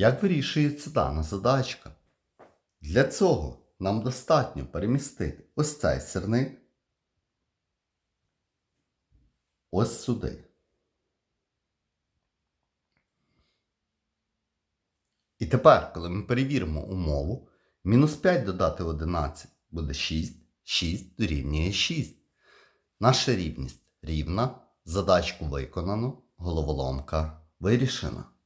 Як вирішується дана задачка? Для цього нам достатньо перемістити ось цей сірник ось сюди. І тепер, коли ми перевіримо умову, мінус 5 додати 11 буде 6, 6 дорівнює 6. Наша рівність рівна, задачку виконано, головоломка вирішена.